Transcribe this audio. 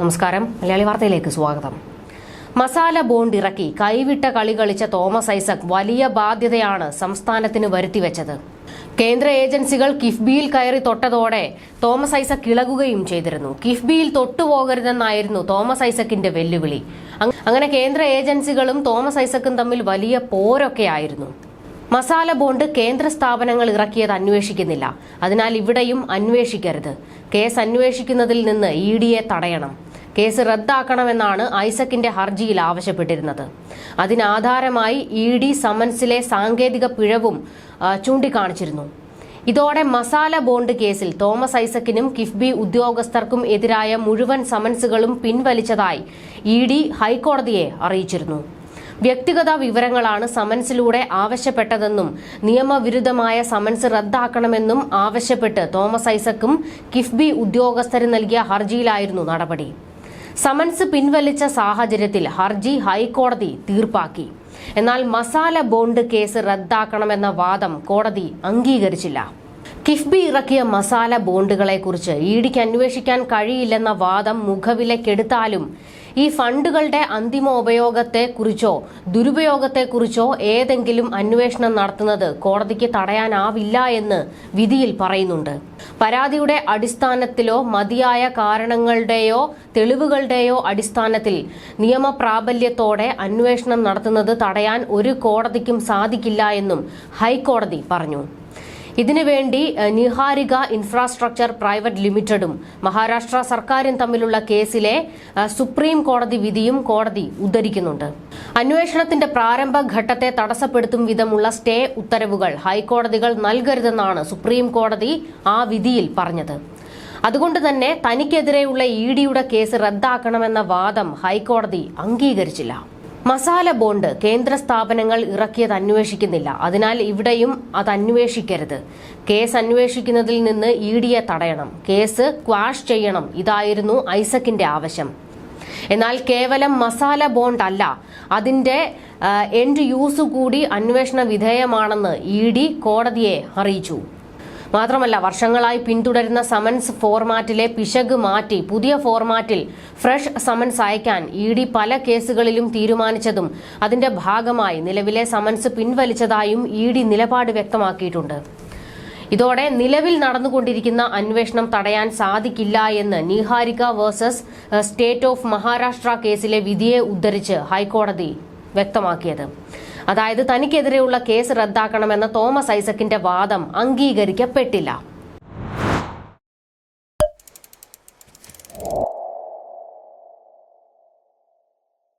നമസ്കാരം. മലയാളി വാർത്തയിലേക്ക് സ്വാഗതം. മസാല ബോണ്ട് ഇറക്കി കൈവിട്ട കളി കളിച്ച തോമസ് ഐസക് വലിയ ബാധ്യതയാണ് സംസ്ഥാനത്തിന് വരുത്തിവെച്ചത്. കേന്ദ്ര ഏജൻസികൾ കിഫ്ബിയിൽ കയറി തൊട്ടതോടെ തോമസ് ഐസക് ഇളകുകയും ചെയ്തിരുന്നു. കിഫ്ബിയിൽ തൊട്ടുപോകരുതെന്നായിരുന്നു തോമസ് ഐസക്കിന്റെ വെല്ലുവിളി. അങ്ങനെ കേന്ദ്ര ഏജൻസികളും തോമസ് ഐസക്കും തമ്മിൽ വലിയ പോരൊക്കെ ആയിരുന്നു. മസാല ബോണ്ട് കേന്ദ്ര സ്ഥാപനങ്ങൾ ഇറക്കിയത് അന്വേഷിക്കുന്നില്ല. അതിനാൽ ഇവിടെയും അന്വേഷിക്കരുത്. കേസ് അന്വേഷിക്കുന്നതിൽ നിന്ന് ഇ ഡിയെ തടയണം. കേസ് റദ്ദാക്കണമെന്നാണ് ഐസക്കിന്റെ ഹർജിയിൽ ആവശ്യപ്പെട്ടിരുന്നത്. അതിനാധാരമായി ഇ ഡി സമൻസിലെ സാങ്കേതിക പിഴവും ചൂണ്ടിക്കാണിച്ചിരുന്നു. ഇതോടെ മസാല ബോണ്ട് കേസിൽ തോമസ് ഐസക്കിനും കിഫ്ബി ഉദ്യോഗസ്ഥർക്കും എതിരായ മുഴുവൻ സമൻസുകളും പിൻവലിച്ചതായി ഇ ഡി ഹൈക്കോടതിയെ അറിയിച്ചിരുന്നു. വ്യക്തിഗത വിവരങ്ങളാണ് സമൻസിലൂടെ ആവശ്യപ്പെട്ടതെന്നും നിയമവിരുദ്ധമായ സമൻസ് റദ്ദാക്കണമെന്നും ആവശ്യപ്പെട്ട് തോമസ് ഐസക്കും കിഫ്ബി ഉദ്യോഗസ്ഥരും നൽകിയ ഹർജിയിലായിരുന്നു നടപടി. സമൻസ് പിൻവലിച്ച സാഹചര്യത്തിൽ ഹർജി ഹൈക്കോടതി തീർപ്പാക്കി. എന്നാൽ മസാല ബോണ്ട് കേസ് റദ്ദാക്കണമെന്ന വാദം കോടതി അംഗീകരിച്ചില്ല. കിഫ്ബി ഇറക്കിയ മസാല ബോണ്ടുകളെക്കുറിച്ച് ഇഡിക്ക് അന്വേഷിക്കാൻ കഴിയില്ലെന്ന വാദം മുഖവിലക്കെടുത്താലും ഈ ഫണ്ടുകളുടെ അന്തിമ ഉപയോഗത്തെക്കുറിച്ചോ ദുരുപയോഗത്തെക്കുറിച്ചോ ഏതെങ്കിലും അന്വേഷണം നടത്തുന്നത് കോടതിക്ക് തടയാനാവില്ല എന്ന് വിധിയിൽ പറയുന്നുണ്ട്. പരാതിയുടെ അടിസ്ഥാനത്തിലോ മതിയായ കാരണങ്ങളുടെയോ തെളിവുകളുടെയോ അടിസ്ഥാനത്തിൽ നിയമപ്രാബല്യത്തോടെ അന്വേഷണം നടത്തുന്നത് തടയാൻ ഒരു കോടതിക്കും സാധിക്കില്ല എന്നും ഹൈക്കോടതി പറഞ്ഞു. ഇതിനുവേണ്ടി നിഹാരിക ഇൻഫ്രാസ്ട്രക്ചർ പ്രൈവറ്റ് ലിമിറ്റഡും മഹാരാഷ്ട്ര സർക്കാരും തമ്മിലുള്ള കേസിലെ സുപ്രീം കോടതി വിധിയും കോടതി ഉദ്ധരിക്കുന്നുണ്ട്. അന്വേഷണത്തിന്റെ പ്രാരംഭ ഘട്ടത്തെ തടസ്സപ്പെടുത്തും വിധമുള്ള സ്റ്റേ ഉത്തരവുകൾ ഹൈക്കോടതികൾ നൽകരുതെന്നാണ് സുപ്രീം കോടതി ആ വിധിയിൽ പറഞ്ഞത്. അതുകൊണ്ട് തന്നെ തനിക്കെതിരെയുള്ള ഇ ഡിയുടെ കേസ് റദ്ദാക്കണമെന്ന വാദം ഹൈക്കോടതി അംഗീകരിച്ചില്ല. മസാല ബോണ്ട് കേന്ദ്ര സ്ഥാപനങ്ങൾ ഇറക്കിയത് അന്വേഷിക്കുന്നില്ല. അതിനാൽ ഇവിടെയും അത് അന്വേഷിക്കരുത്. കേസ് അന്വേഷിക്കുന്നതിൽ നിന്ന് ഇ ഡിയെ തടയണം. കേസ് ക്വാഷ് ചെയ്യണം. ഇതായിരുന്നു ഐസക്കിന്റെ ആവശ്യം. എന്നാൽ കേവലം മസാല ബോണ്ട് അല്ല അതിന്റെ എൻഡ് യൂസ് കൂടി അന്വേഷണ വിധേയമാണെന്ന് ഇ ഡി കോടതിയെ അറിയിച്ചു. മാത്രമല്ല വർഷങ്ങളായി പിന്തുടരുന്ന സമൻസ് ഫോർമാറ്റിലെ പിശക് മാറ്റി പുതിയ ഫോർമാറ്റിൽ ഫ്രഷ് സമൻസ് അയക്കാൻ ഇ ഡി പല കേസുകളിലും തീരുമാനിച്ചതും അതിന്റെ ഭാഗമായി നിലവിലെ സമൻസ് പിൻവലിച്ചതായും ഇ ഡി നിലപാട് വ്യക്തമാക്കിയിട്ടുണ്ട്. ഇതോടെ നിലവിൽ നടന്നുകൊണ്ടിരിക്കുന്ന അന്വേഷണം തടയാൻ സാധിക്കില്ല എന്ന് Niharika versus state of Maharashtra കേസിലെ വിധിയെ ഉദ്ധരിച്ച് ഹൈക്കോടതി വ്യക്തമാക്കിയത്. അതായത് തനിക്കെതിരെയുള്ള കേസ് റദ്ദാക്കണമെന്ന തോമസ് ഐസക്കിന്റെ വാദം അംഗീകരിക്കപ്പെട്ടില്ല.